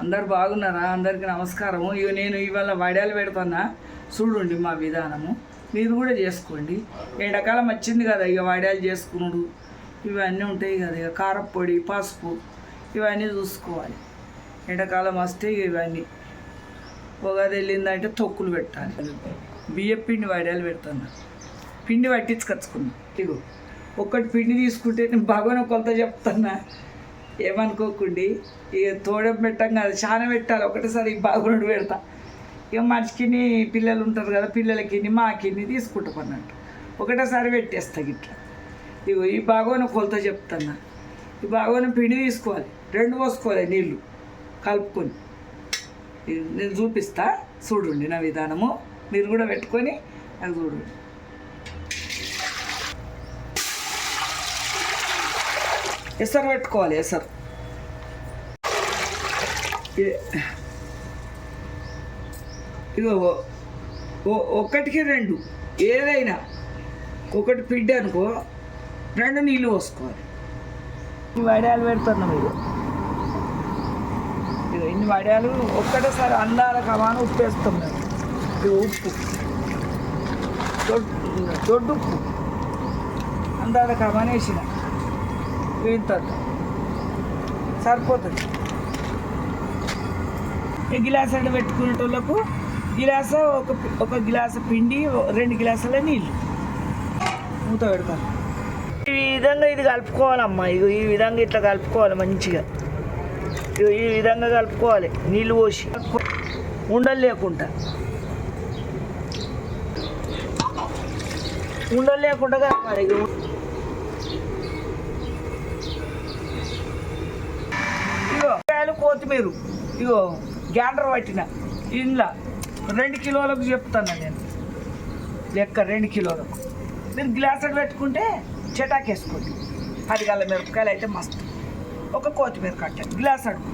అందరు బాగున్నారా? అందరికీ నమస్కారము ఇవి నేను ఇవాళ వడాలు పెడుతున్నా. చూడండి మా విధానము. మీరు కూడా చేసుకోండి. ఎండాకాలం వచ్చింది కదా ఇక వడాలు చేసుకునుడు. ఇవన్నీ ఉంటాయి కదా ఇక కారపొడి పసుపు ఇవన్నీ చూసుకోవాలి. ఎండాకాలం వస్తే ఇక ఇవన్నీ. పొగది వెళ్ళిందంటే తొక్కులు పెట్టాలి. బియ్యం పిండి వడాలు పెడుతున్నా. పిండి పట్టించుకొచ్చుకున్నా. ఇగో ఒక్కటి పిండి తీసుకుంటే నేను బాగా కొలత చెప్తున్నా. ఏమనుకోకండి. ఇక తోడం పెట్టం కాదు చాలా పెట్టాలి. ఒకటేసారి బాగుండు పెడతా. ఇక మనిషికి పిల్లలు ఉంటారు కదా పిల్లలకి మాకి తీసుకుంటాం అన్నట్టు. ఒకటేసారి పెట్టేస్తా ఇట్లా ఇగో ఈ బాగోన కొలత చెప్తున్నా. ఈ బాగోన పిండి తీసుకోవాలి. రెండు పోసుకోవాలి నీళ్ళు కలుపుకొని. నేను చూపిస్తా. చూడండి నా విధానము. మీరు కూడా పెట్టుకొని అది చూడండి. ఎసరు పెట్టుకోవాలి ఎసరు ఇదో ఇగో ఒకటికి రెండు. ఏదైనా. ఒకటి పిడ్డ అనుకో రెండు నీళ్ళు పోసుకోవాలి. వడియాలు పెడుతున్నాం ఇది ఇదో ఇన్ని వడియాలు ఒక్కటేసారి అందాల కమాను ఉప్పు వేస్తాం మేము. ఇది ఉప్పు. దొడ్డు ఉప్పు. అందాల కమాను వేసినా. ఇంత సరిపోతుంది. ఈ గిలాస్ అంటే పెట్టుకునేటోళ్ళకు గిలాస ఒక ఒక గిలాస పిండి రెండు గిలాసుల నీళ్ళు. మూత పెడతాను ఈ విధంగా ఇది కలుపుకోవాలమ్మా. ఇగో ఈ విధంగా ఇట్లా కలుపుకోవాలి మంచిగా. ఇగో ఈ విధంగా కలుపుకోవాలి. నీళ్ళు పోసి. ఉండలు లేకుండా. ఉండలు లేకుండా కలపాలి ఇగో ఇగో కాయలు కొత్తిమీర ఇగో గ్యాండర్ పట్టిన ఇంట్లో రెండు కిలోలకు చెప్తాను నేను. లెక్క రెండు కిలోలకు. మీరు గ్లాస్ పెట్టుకుంటే చటాకేసుకోండి. పది గల మిరపకాయలు అయితే మస్తు. ఒక కొత్తిమీర కట్ట గ్లాస్ అడుగు.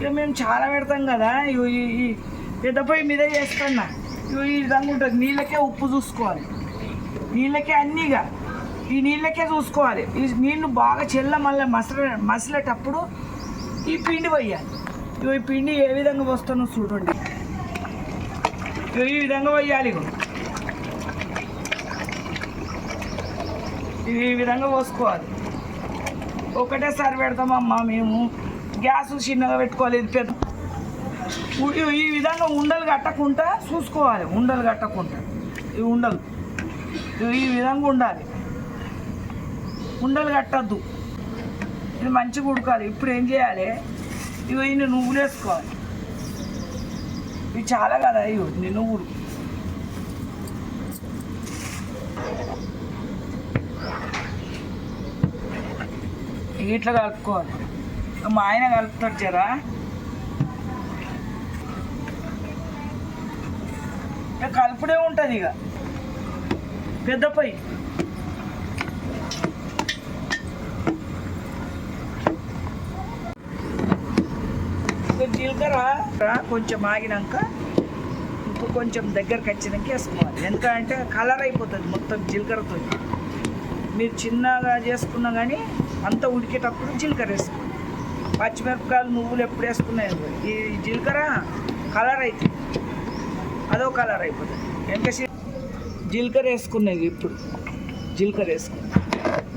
ఇక మేము చాలా పెడతాం కదా ఇగో ఈ పెద్ద పొయ్యి మీదే చేస్తున్నా. ఇగో ఈ విధంగా ఉంటుంది. నీళ్ళకే ఉప్పు చూసుకోవాలి. నీళ్ళకే అన్నీగా ఈ నీళ్ళకే చూసుకోవాలి. ఈ నీళ్ళు బాగా చెల్ల మళ్ళీ మసల మసిలేటప్పుడు ఈ పిండి పోయాలి ఇవి ఈ పిండి ఏ విధంగా వస్తానో చూడండి. ఇవి ఈ విధంగా పోయాలి ఇవి ఈ విధంగా పోసుకోవాలి. ఒకటేసారి పెడతామమ్మా మేము. గ్యాస్ చిన్నగా పెట్టుకోవాలి ఇది పెద్ద. ఈ విధంగా ఉండలు కట్టకుండా చూసుకోవాలి ఉండలు కట్టకుండా. ఇవి ఉండలు. ఈ విధంగా ఉండాలి. ఉండలు కట్టద్దు. ఇది మంచిగా ఉడకాలి. ఇప్పుడు ఏం చేయాలి? ఇవి ఇన్ని నువ్వులు వేసుకోవాలి ఇవి చాలా కదా ఇవి? ఇన్ని నువ్వులు ఇట్లా కలుపుకోవాలి. మా ఆయన కలుపుతాడు జరా. ఇక కలుపుడే ఉంటుంది ఇక పెద్ద పొయ్యి ఇక జీలకర్ర కొంచెం ఆగినాక ఉప్పు కొంచెం దగ్గరకు వచ్చినాక వేసుకోవాలి. ఎందుకంటే కలర్ అయిపోతుంది మొత్తం జీలకర్రతో. మీరు చిన్నగా చేసుకున్నా కానీ అంత ఉడికేటప్పుడు జీలకర్ర వేసుకోండి. పచ్చిమిరపకాయలు నువ్వులు ఎప్పుడు వేసుకున్నాయి. ఈ జీలకర్ర కలర్ అవుతుంది అదో కలర్ అయిపోతుంది. ఎంత జీలకర్ర వేసుకున్నాయి ఇప్పుడు. జీలకర్ర వేసుకుని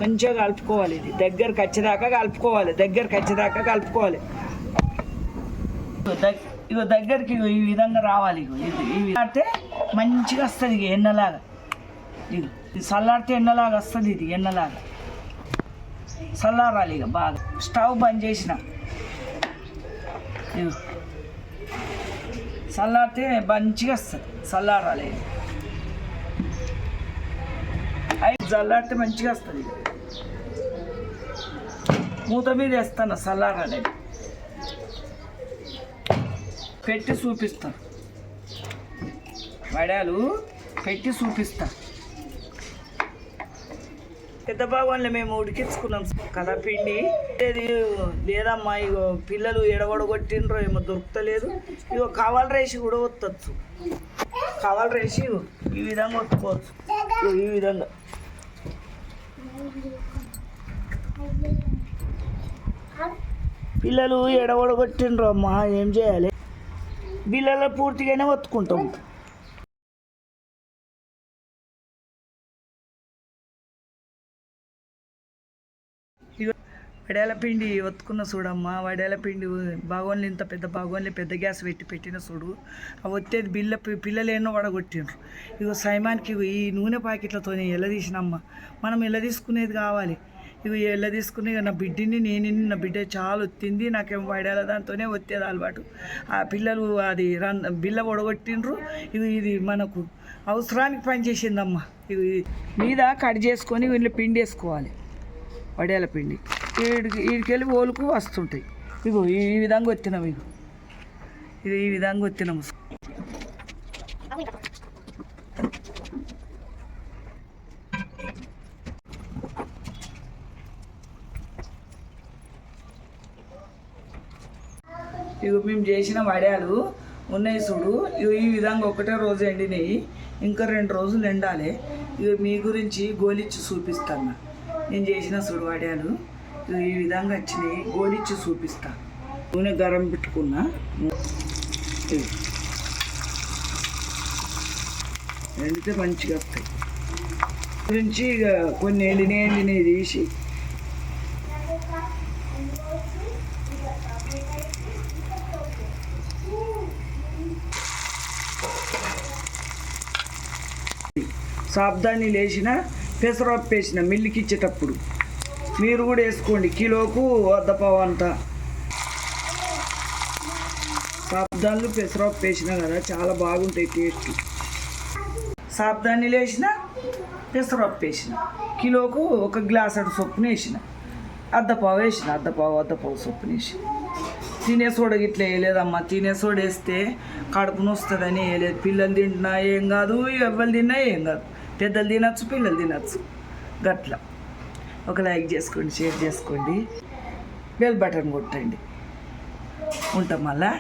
మంచిగా కలుపుకోవాలి ఇది. దగ్గరకు వచ్చేదాకా కలుపుకోవాలి. దగ్గరకు వచ్చేదాకా కలుపుకోవాలి. ఇగో దగ్గరికి ఈ విధంగా రావాలి ఇగో. ఇది అంటే మంచిగా వస్తుంది ఇక ఎన్నలాగా ఇది ఇది చల్లారితే ఎన్నలాగా వస్తుంది ఇది ఎన్నలాగా చల్లారాలి ఇక బాగా. స్టవ్ బంద్ చేసిన. ఇగో. చల్లారితే మంచిగా వస్తుంది. చల్లారాలి ఇది. అయి చల్లారితే మంచిగా వస్తుంది మూత మీద వేస్తాను చల్లారాలి. పెట్టి చూపిస్తా. వడాలు పెట్టి చూపిస్తా. పెద్ద భాగంలో మేము ఉడికించుకున్నాం కదా పిండి ఇది లేదమ్మా ఇగో పిల్లలు ఎడగొడగొట్టినరో ఏమో దొరుకుతలేదు. ఇగో కవల రేసి కూడా వత్తచ్చు. కవల రేసి ఈ విధంగా ఒత్తుకోవచ్చు ఈ విధంగా. పిల్లలు ఎడవడగొట్టిండ్రు అమ్మా ఏం చేయాలి? వీళ్ళలో పూర్తిగానే ఒత్తుకుంటాం. వడేల పిండి ఒత్తుకున్న చూడమ్మా వడేల పిండి బాగోన్లు ఇంత పెద్ద బాగోన్లు పెద్ద గ్యాస్ పెట్టి పెట్టిన చూడు. ఆ ఒత్తేది బిల్ల పిల్లలు ఎన్నో వడగొట్టిండ్రు. ఇగో సైమాన్కి ఇగో ఈ నూనె ప్యాకెట్లతో ఎలా తీసినమ్మా. మనం ఎలా తీసుకునేది కావాలి. ఇది ఎలా తీసుకుని నా బిడ్డని నేను నా బిడ్డ చాలా ఒత్తింది. నాకేం పడాల దాంతోనే ఒత్తేది అలవాటు. ఆ పిల్లలు అది రన్ బిల్ల వడగొట్టిండ్రు. ఇది ఇది మనకు అవసరానికి పనిచేసిందమ్మా ఇది. మీద కట్ చేసుకొని వీళ్ళు పిండి వేసుకోవాలి. వడేల పిండి. వీడికి వీడికెళ్ళి ఓలుకు వస్తుంటాయి. ఇగో ఈ ఈ విధంగా వచ్చినాం ఇగో. ఇది ఈ విధంగా వచ్చినాము ఇవి మేము చేసిన వడాలు ఉన్నాయి చూడు. ఇగో ఈ విధంగా ఒకటే రోజు ఎండినాయి. ఇంకా రెండు రోజులు ఎండాలి. ఇవి మీ గురించి గోలిచ్చి చూపిస్తాను. నేను చేసిన చూడు వడియాలు ఇవి ఈ విధంగా వచ్చినాయి. గోలిచ్చి చూపిస్తా. నూనె గరం పెట్టుకున్నా. ఇగో. ఎండితే మంచిగా వస్తాయి. గురించి ఇక కొన్ని ఎండినాయి ఎండినాయి తీసి సాబ్దాన్ని లేచిన పెసరపప్పు వేసిన మిల్లుకి ఇచ్చేటప్పుడు. మీరు కూడా వేసుకోండి. కిలోకు వద్ద పావు అంత సాబ్దాన్లు పెసరపప్పు వేసిన కదా చాలా బాగుంటాయి టేస్ట్. సాబ్దాన్ని లేచిన పెసరపప్పు వేసిన. కిలోకు ఒక గ్లాస్ అటు సొప్పున వేసిన. అద్దపావు వేసిన అద్దపావు అద్దపావు సొప్పున వేసిన. తినే సోడ గిట్ల వేయలేదమ్మా. తినే సోడ వేస్తే కడుపు నొస్తుందని వేయలేదు. పిల్లలు తింటున్నా ఏం కాదు ఎవరు తిన్నా ఏం కాదు. పెద్దలు తినచ్చు పిల్లలు తినచ్చు. గట్లా. ఒక లైక్ చేసుకోండి షేర్ చేసుకోండి. బెల్ బటన్ కొట్టండి. ఉంటాం మళ్ళా.